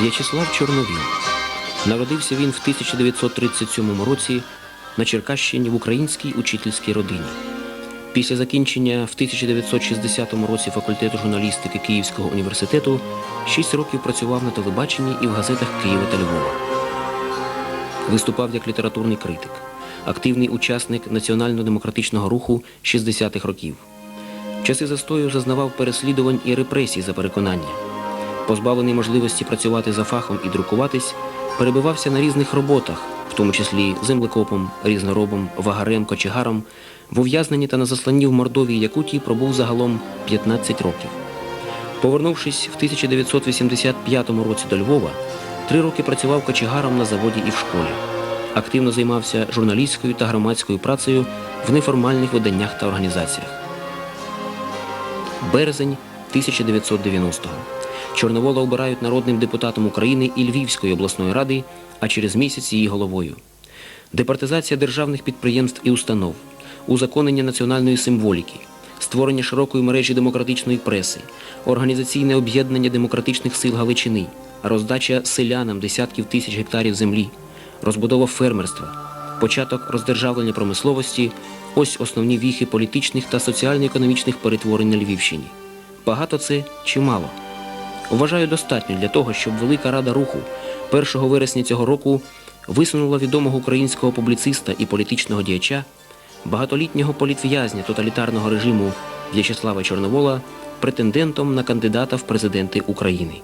В'ячеслав Чорновіл. Народився він в 1937 році на Черкащині в українській учительській родині. Після закінчення в 1960 році факультету журналістики Київського університету 6 років працював на телебаченні і в газетах Києва та Львова. Виступав як літературний критик, активний учасник національно-демократичного руху 60-х років. Часи застою зазнавав переслідувань і репресій за переконання. Позбавлений можливості працювати за фахом і друкуватись, перебивався на різних роботах, в тому числі землекопом, різноробом, вагарем, кочегаром, в ув'язненні та на засланні в Мордові і Якутії пробув загалом 15 років. Повернувшись в 1985 році до Львова, три роки працював кочегаром на заводі і в школі. Активно займався журналістською та громадською працею в неформальних виданнях та організаціях. Березень 1990-го. Чорновола обирають народним депутатом України і Львівської обласної ради, а через місяць її головою. Департизація державних підприємств і установ, узаконення національної символіки, створення широкої мережі демократичної преси, організаційне об'єднання демократичних сил Галичини, роздача селянам десятків тисяч гектарів землі, розбудова фермерства, початок роздержавлення промисловості ось основні віхи політичних та соціально-економічних перетворень на Львівщині. Багато це чи мало? Вважаю достатньо для того, щоб Велика Рада Руху 1 вересня цього року висунула відомого українського публіциста і політичного діяча, багатолітнього політв'язня тоталітарного режиму В'ячеслава Чорновола претендентом на кандидата в президенти України.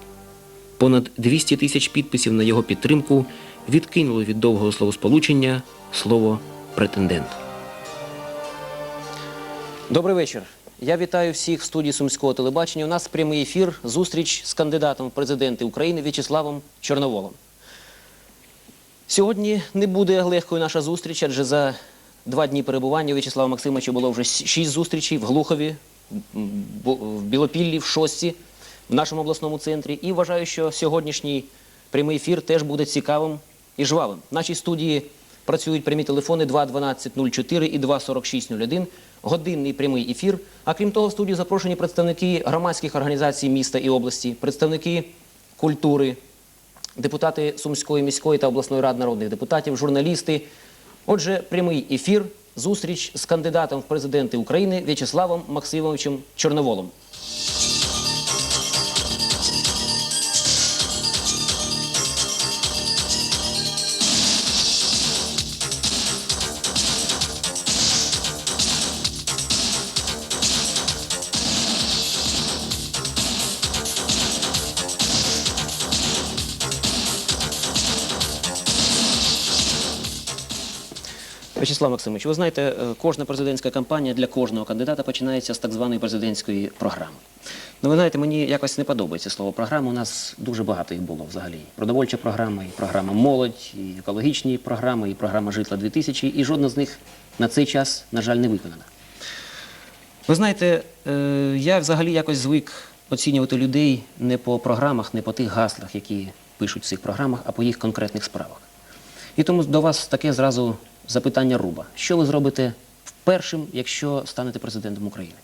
Понад 200 тисяч підписів на його підтримку відкинули від довгого словосполучення слово претендент. Добрий вечір. Я вітаю всіх в студії Сумського телебачення. У нас прямий ефір, зустріч з кандидатом в президенти України В'ячеславом Чорноволом. Сьогодні не буде легкою наша зустріч, адже за два дні перебування у В'ячеслава Максимовича було вже шість зустрічей в Глухові, в Білопіллі, в Шості, в нашому обласному центрі. І вважаю, що сьогоднішній прямий ефір теж буде цікавим і жвавим. В нашій студії працюють прямі телефони 21204 і 24601, годинний прямий ефір. А крім того, в студію запрошені представники громадських організацій міста і області, представники культури, депутати Сумської міської та обласної ради народних депутатів, журналісти. Отже, прямий ефір, зустріч з кандидатом в президенти України В'ячеславом Максимовичем Чорноволом. Вячеслав Максимович, ви знаєте, е, кожна президентська кампанія для кожного кандидата починається з так званої президентської програми. Ну, ви знаєте, мені якось не подобається слово програма. У нас дуже багато їх було взагалі. Продовольча програма, і програма молодь, і екологічні програми, і програма житла 2000, і жодна з них на цей час, на жаль, не виконана. Ви знаєте, е, я взагалі якось звик оцінювати людей не по програмах, не по тих гаслах, які пишуть в цих програмах, а по їх конкретних справах. І тому до вас таке зразу запитання руба. Що ви зробите першим, якщо станете президентом України?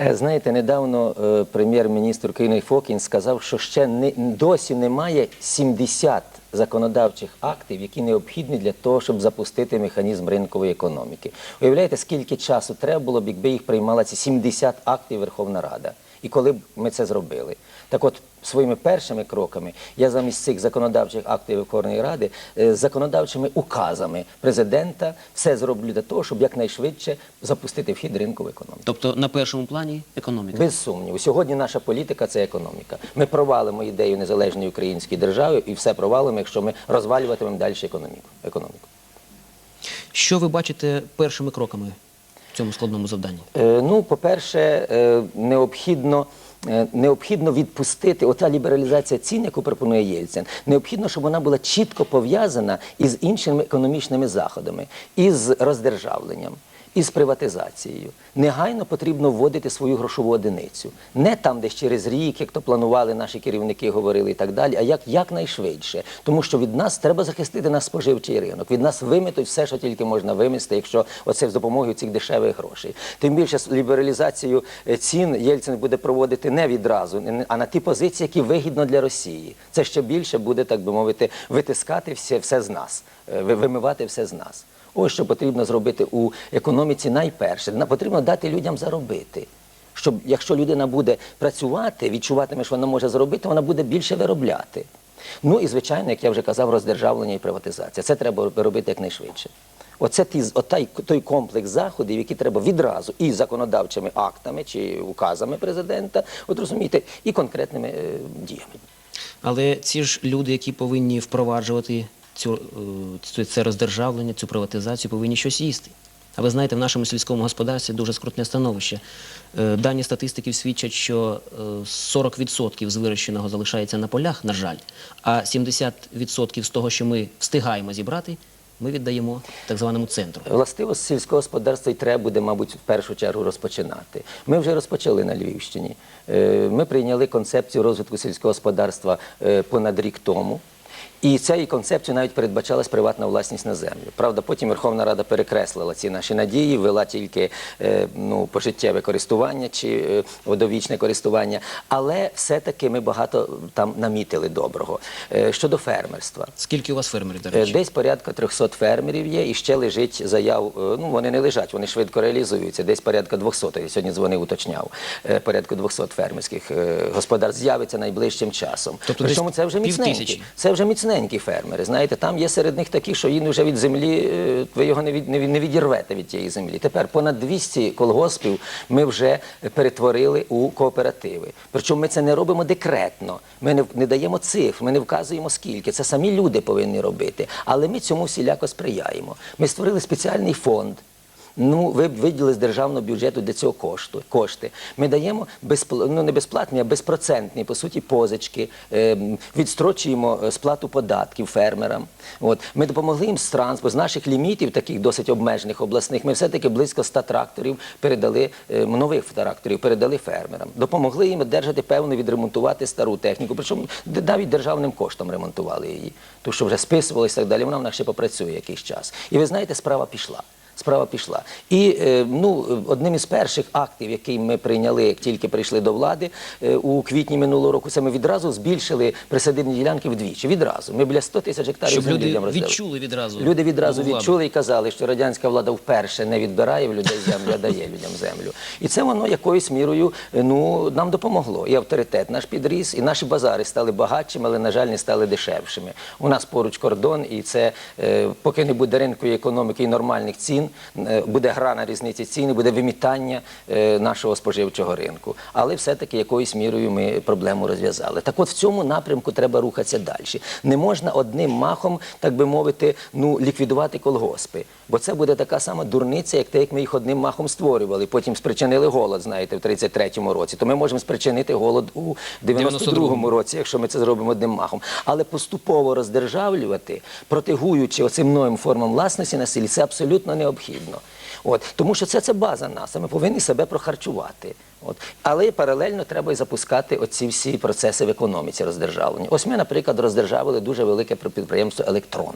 Е, Знаєте, недавно е, прем'єр-міністр України Фокін сказав, що ще не, досі немає 70 законодавчих актів, які необхідні для того, щоб запустити механізм ринкової економіки. Уявляєте, скільки часу треба було б, якби їх приймала ці 70 актів Верховна Рада? І коли б ми це зробили? Так от, своїми першими кроками я замість цих законодавчих актів Верховної Ради е, з законодавчими указами президента все зроблю для того, щоб якнайшвидше запустити в хід ринкову економіку. Тобто на першому плані економіка. Без сумніву. Сьогодні наша політика це економіка. Ми провалимо ідею незалежної української держави і все провалимо, якщо ми розвалюватимемо далі економіку. економіку. Що ви бачите першими кроками в цьому складному завданні? Е, ну, по-перше, е, необхідно. е, Необхідно відпустити ота лібералізація цін, яку пропонує Єльцин. Необхідно, щоб вона була чітко пов'язана із іншими економічними заходами, із роздержавленням. Із приватизацією. Негайно потрібно вводити свою грошову одиницю. Не там, десь через рік, як то планували наші керівники, говорили і так далі, а як якнайшвидше. Тому що від нас треба захистити наш споживчий ринок. Від нас вимітуть все, що тільки можна вимісти, якщо оце з допомогою цих дешевих грошей. Тим більше лібералізацію е, цін Єльцин буде проводити не відразу, а на ті позиції, які вигідно для Росії. Це ще більше буде, так би мовити, витискати все, все з нас, е, вимивати все з нас. Ось що потрібно зробити у економіці найперше. Потрібно дати людям заробити. Щоб якщо людина буде працювати, відчуватиме, що вона може заробити, вона буде більше виробляти. Ну і звичайно, як я вже казав, роздержавлення і приватизація. Це треба робити якнайшвидше. Оце ті, отай, той комплекс заходів, які треба відразу і законодавчими актами чи указами президента, от розумієте, і конкретними е, діями. Але ці ж люди, які повинні впроваджувати цю, е, це роздержавлення, цю приватизацію, повинні щось їсти. А ви знаєте, в нашому сільському господарстві дуже скрутне становище. Е, Дані статистиків свідчать, що е, 40% з вирощеного залишається на полях, на жаль, а 70% з того, що ми встигаємо зібрати, ми віддаємо так званому центру. Властиво з сільського господарства і треба буде, мабуть, в першу чергу розпочинати. Ми вже розпочали на Львівщині. Е, Ми прийняли концепцію розвитку сільського господарства е, понад рік тому. І цією концепцією навіть передбачалась приватна власність на землю. Правда, потім Верховна Рада перекреслила ці наші надії, ввела тільки е, ну, пожиттєве користування чи е, водовічне користування. Але все-таки ми багато там намітили доброго. Е, Щодо фермерства. Скільки у вас фермерів, до речі? Десь порядка 300 фермерів є, і ще лежить заяв. Ну вони не лежать, вони швидко реалізуються. Десь порядка 200, Я сьогодні дзвонив, уточняв. Порядка 200 фермерських господарств з'явиться найближчим часом. Тобто Причому це вже міцненькі. Це вже міцненькі фермери. Знаєте, там є серед них такі, що він вже від землі, е, ви його не, від- не відірвете від тієї землі. Тепер понад 200 колгоспів ми вже перетворили у кооперативи. Причому ми це не робимо декретно. Ми не, не даємо цифр, ми не вказуємо скільки. Це самі люди повинні робити. Але ми цьому всіляко сприяємо. Ми створили спеціальний фонд. Ну, ви виділили з державного бюджету для цього кошту, кошти. Ми даємо безпл... ну, не безплатні, а безпроцентні, по суті, позички, ем, відстрочуємо е, сплату податків фермерам. От. Ми допомогли їм з транспорту, з наших лімітів, таких досить обмежених обласних, ми все-таки близько 100 тракторів передали, е, нових тракторів передали фермерам. Допомогли їм одержати певно, відремонтувати стару техніку, причому навіть державним коштом ремонтували її, тому що вже списувалися так далі, вона в нас ще попрацює якийсь час. І ви знаєте, справа пішла. Справа пішла. І е, ну, одним із перших актів, який ми прийняли, як тільки прийшли до влади е, у квітні минулого року, це ми відразу збільшили присадибні ділянки вдвічі. Відразу. Ми біля 100 тисяч гектарів Щоб землі людям роздали. відчули відразу Люди відразу відчули і казали, що радянська влада вперше не відбирає в людей землю, а дає людям землю. І це воно якоюсь мірою е, ну, нам допомогло. І авторитет наш підріс, і наші базари стали багатшими, але, на жаль, не стали дешевшими. У нас поруч кордон, і це поки не буде ринкової економіки і нормальних цін, е, буде гра на різниці цін, буде вимітання е, нашого споживчого ринку. Але все-таки якоюсь мірою ми проблему розв'язали. Так от в цьому напрямку треба рухатися далі. Не можна одним махом, так би мовити, ну, ліквідувати колгоспи. Бо це буде така сама дурниця, як те, як ми їх одним махом створювали. Потім спричинили голод, знаєте, в 33-му році. То ми можемо спричинити голод у 92-му році, якщо ми це зробимо одним махом. Але поступово роздержавлювати, протигуючи оцим новим формам власності на селі, це абсолютно необхідно. От, тому що це, це база нас, а ми повинні себе прохарчувати. От. Але паралельно треба і запускати оці всі процеси в економіці роздержавлення. Ось ми, наприклад, роздержавили дуже велике підприємство Електрон.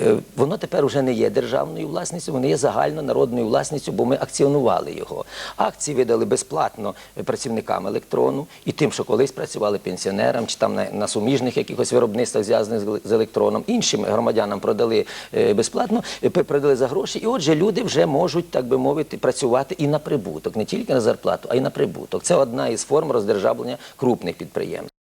Е, Воно тепер уже не є державною власністю, воно є загальнонародною власністю, бо ми акціонували його. Акції видали безплатно працівникам електрону і тим, що колись працювали пенсіонерам, чи там на, суміжних якихось виробництвах зв'язаних з- з електроном. Іншим громадянам продали е, безплатно, е, продали за гроші. І отже, люди вже можуть, так би мовити, працювати і на прибуток, не тільки на зарплату, а й на прибуток. Це одна із форм роздержавлення крупних підприємств.